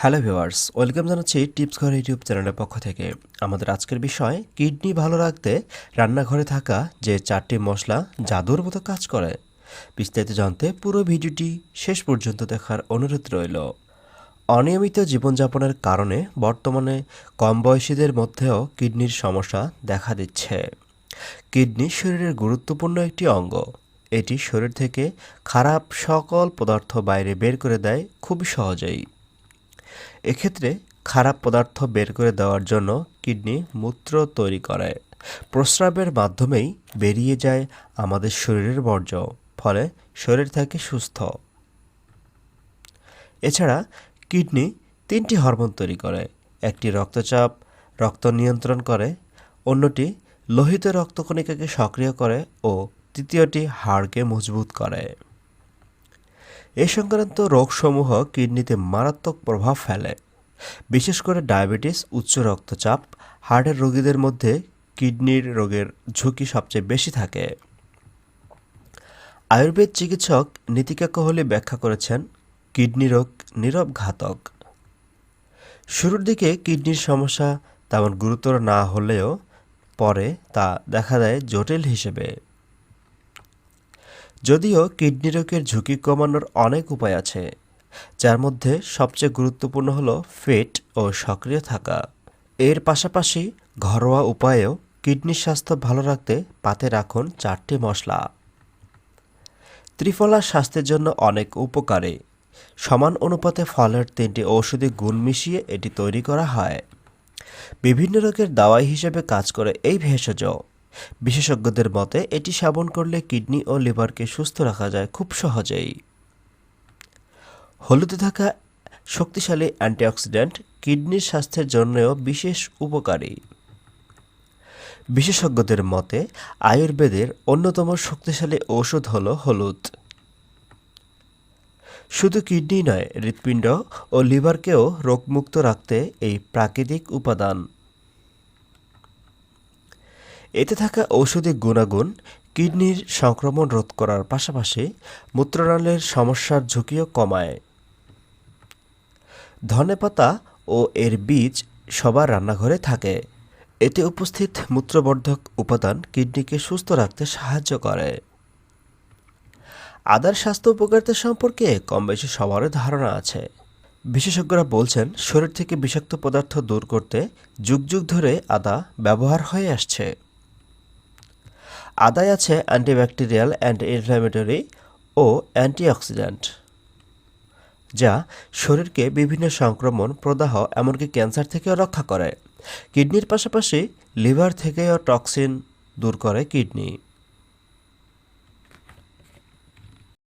Hello viewers, welcome জানাচ্ছি tips ঘর YouTube চ্যানেলের পক্ষ থেকে। আমাদের আজকের বিষয়, কিডনি ভালো রাখতে রান্নাঘরে থাকা যে চারটি মশলা জাদুর মতো কাজ করে। বিস্তারিত জানতে পুরো ভিডিওটি শেষ পর্যন্ত দেখার অনুরোধ রইল। অনিয়মিত জীবনযাপনের কারণে বর্তমানে কম বয়সীদের মধ্যেও কিডনির সমস্যা দেখা দিচ্ছে। কিডনি শরীরের গুরুত্বপূর্ণ একটি অঙ্গ। এটি শরীর থেকে খারাপ সকল পদার্থ বাইরে বের করে দেয় খুব সহজেই। এক্ষেত্রে খারাপ পদার্থ বের করে দেওয়ার জন্য কিডনি মূত্র তৈরি করে। প্রস্রাবের মাধ্যমেই বেরিয়ে যায় আমাদের শরীরের বর্জ্য, ফলে শরীর থাকে সুস্থ। এছাড়া কিডনি তিনটি হরমোন তৈরি করে, একটি রক্তচাপ, রক্ত নিয়ন্ত্রণ করে, অন্যটি লোহিত রক্তকণিকাকে সক্রিয় করে ও তৃতীয়টি হাড়কে মজবুত করে। এ সংক্রান্ত রোগসমূহ কিডনিতে মারাত্মক প্রভাব ফেলে। বিশেষ করে ডায়াবেটিস, উচ্চ রক্তচাপ, হার্টের রোগীদের মধ্যে কিডনির রোগের ঝুঁকি সবচেয়ে বেশি থাকে। আয়ুর্বেদ চিকিৎসক নীতিকা কোহলি ব্যাখ্যা করেছেন, কিডনি রোগ নীরব ঘাতক। শুরুর দিকে কিডনির সমস্যা তেমন গুরুতর না হলেও পরে তা দেখা দেয় জটিল হিসেবে। যদিও কিডনি রোগের ঝুঁকি কমানোর অনেক উপায় আছে, যার মধ্যে সবচেয়ে গুরুত্বপূর্ণ হলো ফিট ও সক্রিয় থাকা। এর পাশাপাশি ঘরোয়া উপায়েও কিডনির স্বাস্থ্য ভালো রাখতে পাতে রাখুন চারটি মশলা। ত্রিফলা স্বাস্থ্যের জন্য অনেক উপকারী। সমান অনুপাতে ফলের তিনটি ঔষধি গুণ মিশিয়ে এটি তৈরি করা হয়। বিভিন্ন রোগের দাওয়াই হিসেবে কাজ করে এই ভেষজ। বিশেষজ্ঞদের মতে, এটি সেবন করলে কিডনি ও লিভারকে সুস্থ রাখা যায় খুব সহজেই। হলুদে থাকা শক্তিশালী অ্যান্টিঅক্সিডেন্ট কিডনির স্বাস্থ্যের জন্যও বিশেষ উপকারী। বিশেষজ্ঞদের মতে, আয়ুর্বেদের অন্যতম শক্তিশালী ঔষধ হল হলুদ। শুধু কিডনি নয়, হৃৎপিণ্ড ও লিভারকেও রোগমুক্ত রাখতে এই প্রাকৃতিক উপাদান এতে থাকা ঔষধি গুণাগুণ, কিডনির সংক্রমণ রোধ করার পাশাপাশি মূত্রনালীর সমস্যার ঝুঁকিও কমায়। ধনেপাতা ও এর বীজ সবার রান্নাঘরে থাকে। এতে উপস্থিত মূত্রবর্ধক উপাদান কিডনিকে সুস্থ রাখতে সাহায্য করে। আদার স্বাস্থ্য উপকারিতা সম্পর্কে কম বেশি সবারই ধারণা আছে। বিশেষজ্ঞরা বলছেন, শরীর থেকে বিষাক্ত পদার্থ দূর করতে যুগ যুগ ধরে আদা ব্যবহার হয়ে আসছে। আদায় আছে অ্যান্টিব্যাকটেরিয়াল অ্যান্টি ইনফ্ল্যামেটরি ও অ্যান্টিঅক্সিডেন্ট, যা শরীরকে বিভিন্ন সংক্রমণ, প্রদাহ, এমনকি ক্যান্সার থেকেও রক্ষা করে। কিডনির পাশাপাশি লিভার থেকেও টক্সিন দূর করে কিডনি।